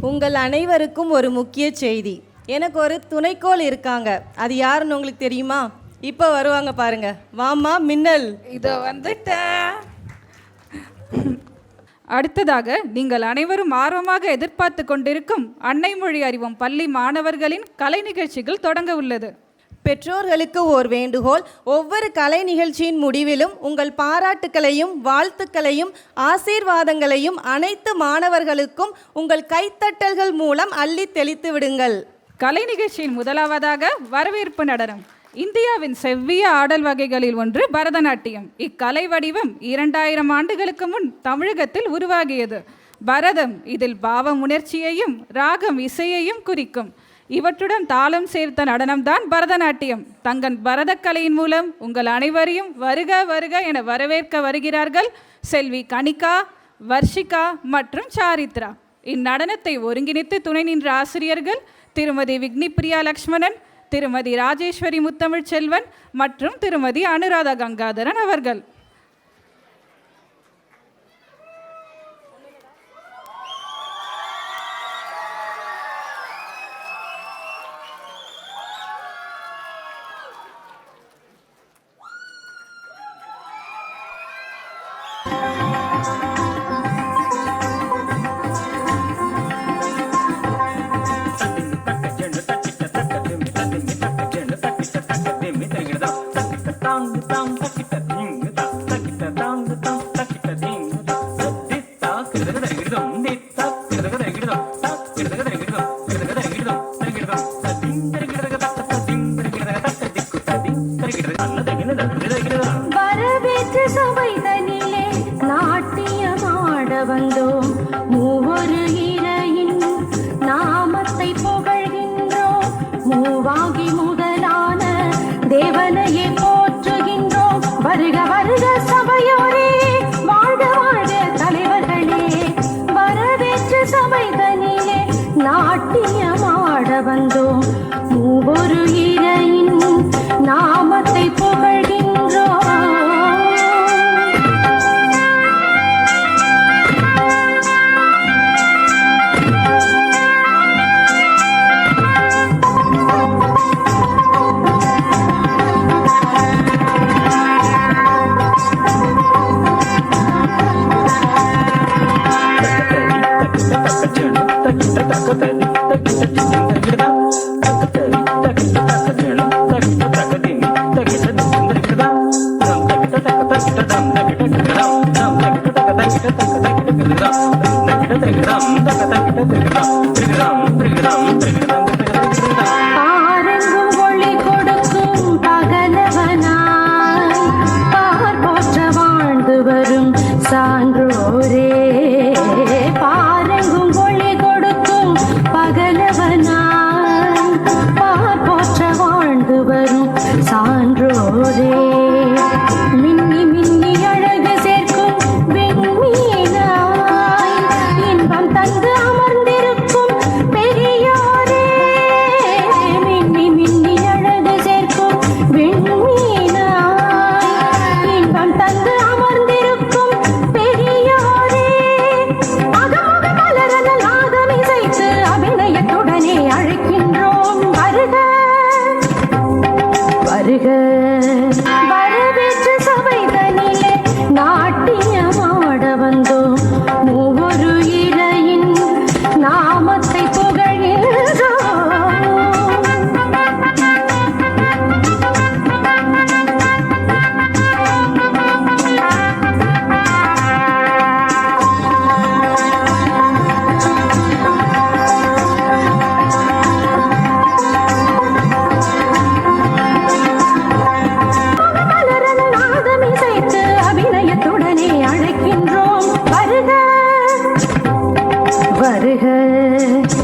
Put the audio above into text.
உங்கள் அனைவருக்கும் ஒரு முக்கிய செய்தி. எனக்கு ஒரு துணைக்கோள் இருக்காங்க. அது யாருன்னு உங்களுக்கு தெரியுமா? இப்போ வருவாங்க பாருங்க. வாமா மின்னல். இதோ வந்துட்டேன் அடுத்ததாக நீங்கள் அனைவரும் ஆர்வமாக எதிர்பார்த்து கொண்டிருக்கும் அன்னை மொழி அறிவும் பள்ளி மாணவர்களின் கலை நிகழ்ச்சிகள் தொடங்க உள்ளது. பெற்றோர்களுக்கு ஓர் வேண்டுகோள். ஒவ்வொரு கலை நிகழ்ச்சியின் முடிவிலும் உங்கள் பாராட்டுக்களையும் வாழ்த்துக்களையும் ஆசீர்வாதங்களையும் அனைத்து மாணவர்களுக்கும் உங்கள் கைத்தட்டல்கள் மூலம் அள்ளி தெளித்து விடுங்கள். கலை நிகழ்ச்சியின் முதலாவதாக வரவேற்பு நடனம். இந்தியாவின் செவ்விய ஆடல் வகைகளில் ஒன்று பரதநாட்டியம். இக்கலை வடிவம் இரண்டாயிரம் ஆண்டுகளுக்கு முன் தமிழகத்தில் உருவாகியது. பரதம் இதில் பாவ உணர்ச்சியையும் ராகம் இசையையும் குறிக்கும். இவற்றுடன் தாளம் சேர்த்த நடனம்தான் பரதநாட்டியம். தங்கள் பரதக்கலையின் மூலம் உங்கள் அனைவரையும் வருக வருக என வரவேற்க வருகிறார்கள் செல்வி கணிகா வர்ஷிகா மற்றும் சாரித்ரா. இந்நடனத்தை ஒருங்கிணைத்து துணை நின்ற ஆசிரியர்கள் திருமதி விக்னிப்ரியா லக்ஷ்மணன் திருமதி ராஜேஸ்வரி முத்தமிழ் செல்வன் மற்றும் திருமதி அனுராதா கங்காதரன் அவர்கள். வந்தோம் மூவொரு இறையின் நாமத்தை புகழ்கின்றோம். மூவாகி நாட்டியமாட வந்தோம். மூவொரு இறையின் நாமத்தை புகழ் வருக வருக